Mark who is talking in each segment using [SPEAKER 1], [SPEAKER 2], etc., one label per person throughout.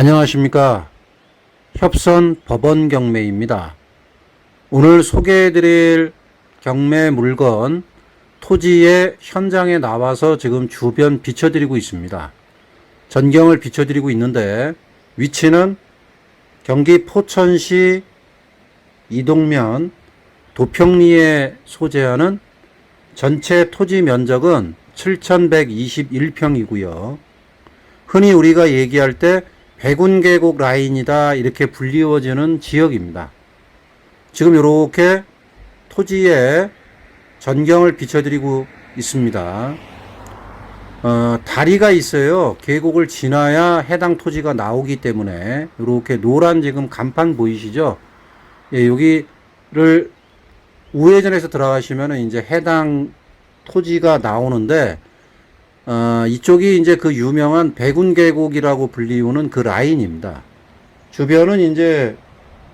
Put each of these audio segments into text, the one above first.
[SPEAKER 1] 안녕하십니까. 협선 법원 경매입니다. 오늘 소개해드릴 경매 물건 토지의 현장에 나와서 지금 주변 비춰드리고 있습니다. 전경을 비춰드리고 있는데 위치는 경기 포천시 이동면 도평리에 소재하는 전체 토지 면적은 7,121평이고요. 흔히 우리가 얘기할 때 백운계곡 라인이다 이렇게 불리워지는 지역입니다. 지금 이렇게 토지에 전경을 비춰드리고 있습니다. 어, 다리가 있어요. 계곡을 지나야 해당 토지가 나오기 때문에 이렇게 노란 지금 간판 보이시죠? 예, 여기를 우회전해서 들어가시면 이제 해당 토지가 나오는데 어, 이쪽이 이제 그 유명한 백운 계곡이라고 불리우는 그 라인입니다. 주변은 이제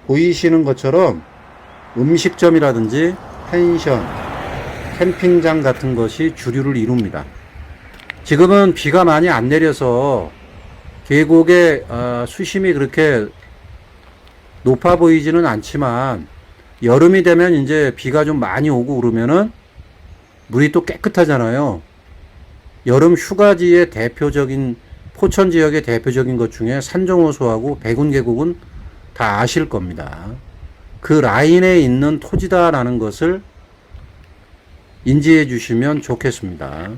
[SPEAKER 1] 보이시는 것처럼 음식점이라든지 펜션, 캠핑장 같은 것이 주류를 이룹니다. 지금은 비가 많이 안 내려서 계곡의 어, 수심이 그렇게 높아 보이지는 않지만 여름이 되면 이제 비가 좀 많이 오고 그러면은 물이 또 깨끗하잖아요. 여름 휴가지의 대표적인 포천 지역의 대표적인 것 중에 산정호수하고 백운 계곡은 다 아실 겁니다. 그 라인에 있는 토지다라는 것을 인지해 주시면 좋겠습니다.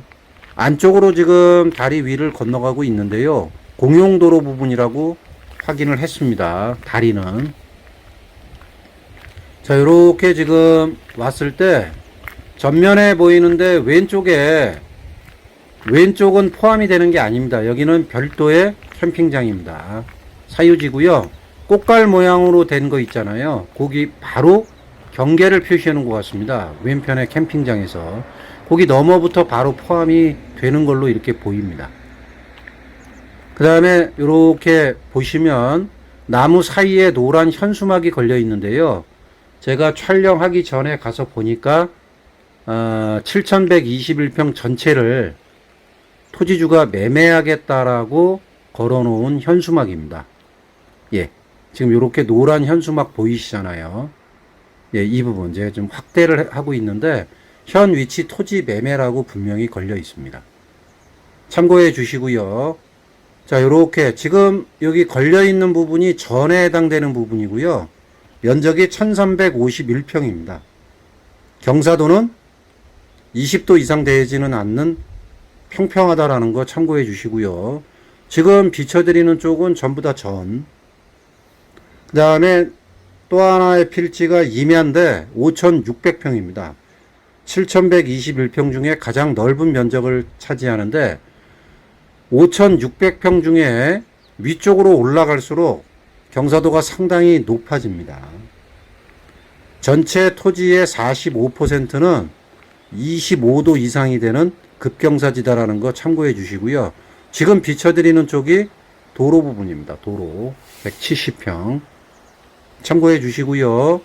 [SPEAKER 1] 안쪽으로 지금 다리 위를 건너가고 있는데요. 공용도로 부분이라고 확인을 했습니다. 다리는. 자, 이렇게 지금 왔을 때 전면에 보이는데 왼쪽에 왼쪽은 포함이 되는 게 아닙니다. 여기는 별도의 캠핑장입니다. 사유지고요. 꽃갈 모양으로 된 거 있잖아요. 거기 바로 경계를 놓은 것 같습니다. 왼편의 캠핑장에서. 거기 넘어부터 바로 포함이 되는 걸로 이렇게 보입니다. 그 다음에 이렇게 보시면 나무 사이에 노란 현수막이 걸려 있는데요. 제가 촬영하기 전에 가서 보니까 어, 7121평 전체를 토지주가 매매하겠다라고 걸어놓은 현수막입니다. 예. 지금 이렇게 노란 현수막 보이시잖아요. 예, 이 부분 제가 좀 확대를 하고 있는데 현 위치 토지 매매라고 분명히 걸려 있습니다. 참고해 주시고요. 자, 요렇게 지금 여기 걸려 있는 부분이 전에 해당되는 부분이고요. 면적이 1351평입니다. 경사도는 20도 이상 되지는 않는 평평하다라는 거 참고해 주시고요. 지금 비춰드리는 쪽은 전부 다 전. 그 다음에 또 하나의 필지가 임야인데 5,600평입니다. 7,121평 중에 가장 넓은 면적을 차지하는데 5,600평 중에 위쪽으로 올라갈수록 경사도가 상당히 높아집니다. 전체 토지의 45%는 25도 이상이 되는 급경사지다라는 거 참고해 주시고요. 지금 비춰드리는 쪽이 도로 부분입니다. 도로 170평 참고해 주시고요.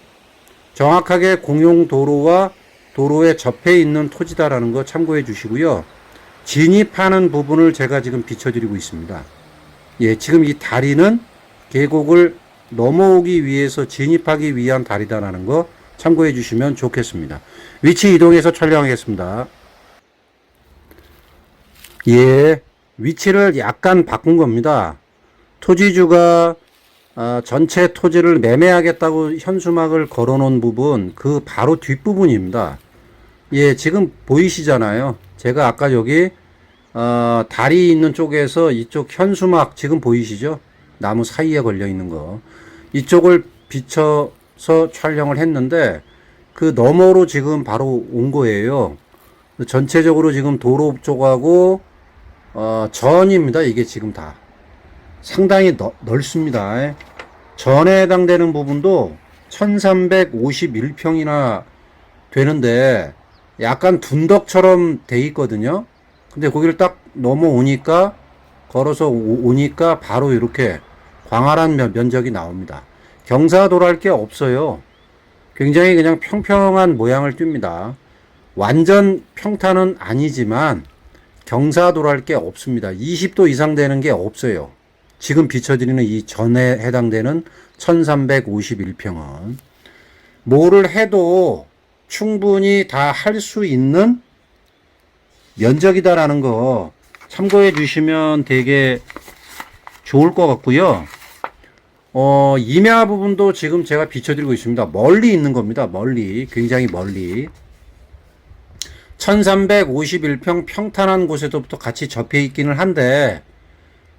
[SPEAKER 1] 정확하게 공용 도로와 도로에 접해 있는 토지다라는 거 참고해 주시고요. 진입하는 부분을 제가 지금 비춰드리고 있습니다. 예, 지금 이 다리는 계곡을 넘어오기 위해서 진입하기 위한 다리다라는 거 참고해 주시면 좋겠습니다. 위치 이동해서 촬영하겠습니다. 예, 위치를 약간 바꾼 겁니다. 토지주가 아, 전체 토지를 매매하겠다고 현수막을 걸어 놓은 부분, 그 바로 뒷부분입니다. 예, 지금 보이시잖아요. 제가 아까 여기, 어, 다리 있는 쪽에서 이쪽 현수막 지금 보이시죠? 나무 사이에 걸려 있는 거. 이쪽을 비춰서 촬영을 했는데, 그 너머로 지금 바로 온 거예요. 전체적으로 지금 도로 쪽하고, 어, 전입니다. 이게 지금 다. 상당히 넓, 넓습니다. 전에 해당되는 부분도 1351평이나 되는데 약간 둔덕처럼 돼 있거든요. 근데 거기를 딱 넘어오니까 걸어서 오, 오니까 바로 이렇게 광활한 면, 면적이 나옵니다. 경사도랄 게 없어요. 굉장히 그냥 평평한 모양을 띱니다. 완전 평탄은 아니지만 경사도랄 게 없습니다. 20도 이상 되는 게 없어요. 지금 비춰드리는 이 전에 해당되는 1351평은 뭐를 해도 충분히 다 할 수 있는 면적이다라는 거 참고해 주시면 되게 좋을 것 같고요. 어, 임야 부분도 지금 제가 비춰드리고 있습니다. 멀리 있는 겁니다. 멀리. 굉장히 멀리. 1351평 평탄한 곳에도부터 같이 접해 있기는 한데,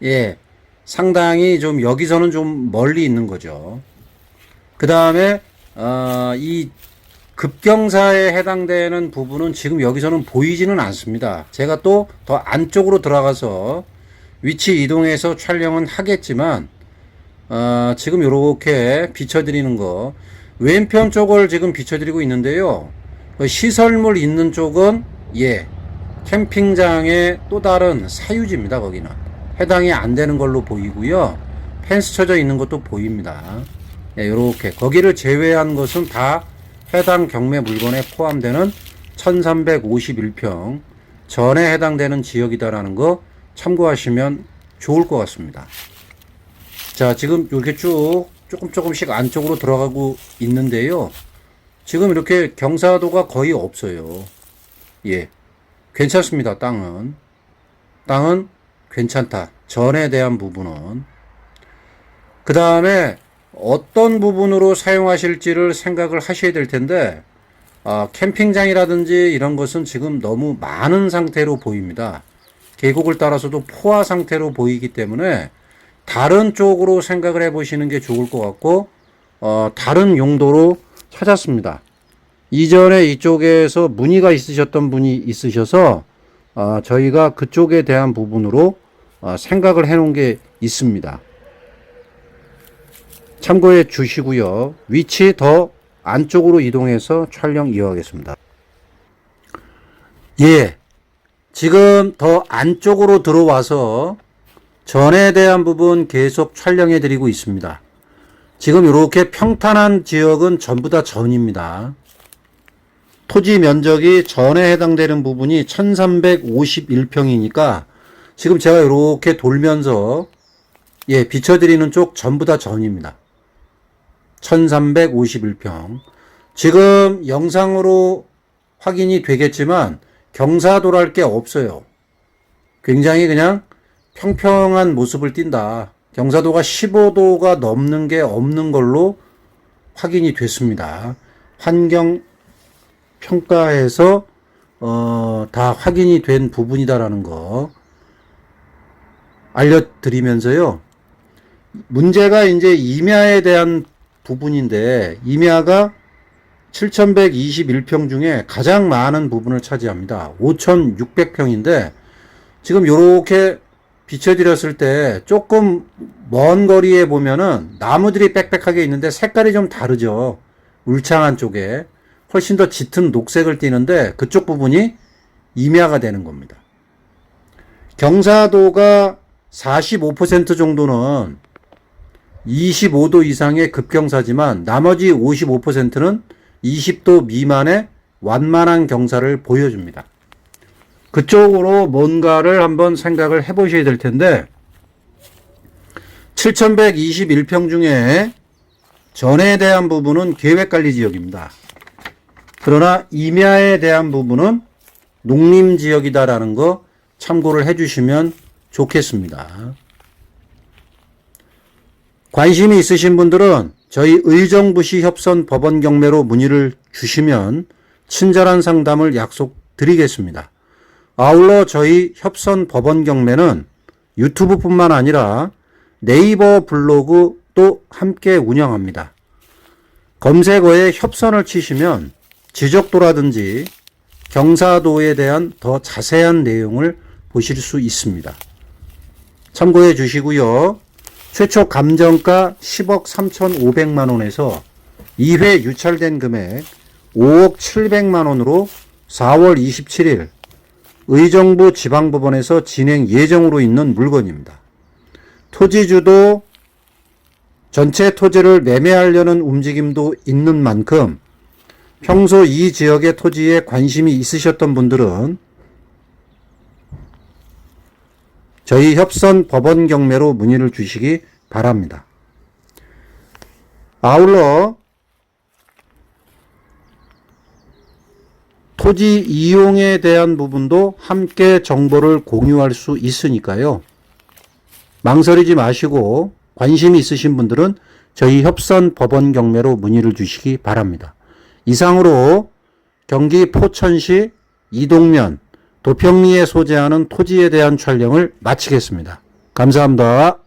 [SPEAKER 1] 예, 상당히 좀 여기서는 좀 멀리 있는 거죠. 그 다음에, 어, 이 급경사에 해당되는 부분은 지금 여기서는 보이지는 않습니다. 제가 또 더 안쪽으로 들어가서 위치 이동해서 촬영은 하겠지만, 어, 지금 이렇게 비춰드리는 거 왼편 쪽을 지금 비춰드리고 있는데요. 그 시설물 있는 쪽은 예 캠핑장의 또 다른 사유지입니다. 거기는 해당이 안 되는 걸로 보이고요. 펜스 쳐져 있는 것도 보입니다. 예, 이렇게 거기를 제외한 것은 다 해당 경매 물건에 포함되는 1351평 전에 해당되는 지역이다라는 거 참고하시면 좋을 것 같습니다. 자, 지금 이렇게 쭉 조금 조금씩 안쪽으로 들어가고 있는데요. 지금 이렇게 경사도가 거의 없어요. 예. 괜찮습니다, 땅은. 땅은 괜찮다. 전에 대한 부분은. 그 다음에 어떤 부분으로 사용하실지를 생각을 하셔야 될 텐데, 아, 캠핑장이라든지 이런 것은 지금 너무 많은 상태로 보입니다. 계곡을 따라서도 포화 상태로 보이기 때문에 다른 쪽으로 생각을 해 보시는 게 좋을 것 같고, 어, 다른 용도로 찾았습니다. 이전에 이쪽에서 문의가 있으셨던 분이 있으셔서, 어, 저희가 그쪽에 대한 부분으로 어, 생각을 해 놓은 게 있습니다. 참고해 주시고요. 위치 더 안쪽으로 이동해서 촬영 이어가겠습니다. 예. 지금 더 안쪽으로 들어와서 전에 대한 부분 계속 촬영해 드리고 있습니다. 지금 이렇게 평탄한 지역은 전부 다 전입니다. 토지 면적이 전에 해당되는 부분이 1351평이니까 지금 제가 이렇게 돌면서 예, 비춰드리는 쪽 전부 다 전입니다. 1351평. 지금 영상으로 확인이 되겠지만 경사도랄 게 없어요. 굉장히 그냥 평평한 모습을 띈다. 경사도가 15도가 넘는 게 없는 걸로 확인이 됐습니다. 환경 평가에서 어, 다 확인이 된 부분이다라는 거 알려드리면서요. 문제가 이제 임야에 대한 부분인데 임야가 7,121평 중에 가장 많은 부분을 차지합니다. 5,600평인데 지금 요렇게 비춰드렸을 때 조금 먼 거리에 보면은 나무들이 빽빽하게 있는데 색깔이 좀 다르죠. 울창한 쪽에 훨씬 더 짙은 녹색을 띠는데 그쪽 부분이 임야가 되는 겁니다. 경사도가 45% 정도는 25도 이상의 급경사지만 나머지 55%는 20도 미만의 완만한 경사를 보여줍니다. 그쪽으로 뭔가를 한번 생각을 해 보셔야 될 텐데 7121평 중에 전에 대한 부분은 계획관리 지역입니다. 그러나 임야에 대한 부분은 농림지역이다라는 거 참고를 해 주시면 좋겠습니다. 관심이 있으신 분들은 저희 의정부시 협선 법원 경매로 문의를 주시면 친절한 상담을 약속드리겠습니다. 아울러 저희 협선 법원 경매는 유튜브뿐만 아니라 네이버 블로그도 함께 운영합니다. 검색어에 협선을 치시면 지적도라든지 경사도에 대한 더 자세한 내용을 보실 수 있습니다. 참고해 주시고요. 최초 감정가 10억 3,500만 원에서 2회 유찰된 금액 5억 700만 원으로 4월 27일 의정부 지방법원에서 진행 예정으로 있는 물건입니다. 토지주도 전체 토지를 매매하려는 움직임도 있는 만큼 평소 이 지역의 토지에 관심이 있으셨던 분들은 저희 협선 법원 경매로 문의를 주시기 바랍니다. 아울러 토지 이용에 대한 부분도 함께 정보를 공유할 수 있으니까요. 망설이지 마시고 관심 있으신 분들은 저희 협선 법원 경매로 문의를 주시기 바랍니다. 이상으로 경기 포천시 이동면 도평리에 소재하는 토지에 대한 촬영을 마치겠습니다. 감사합니다.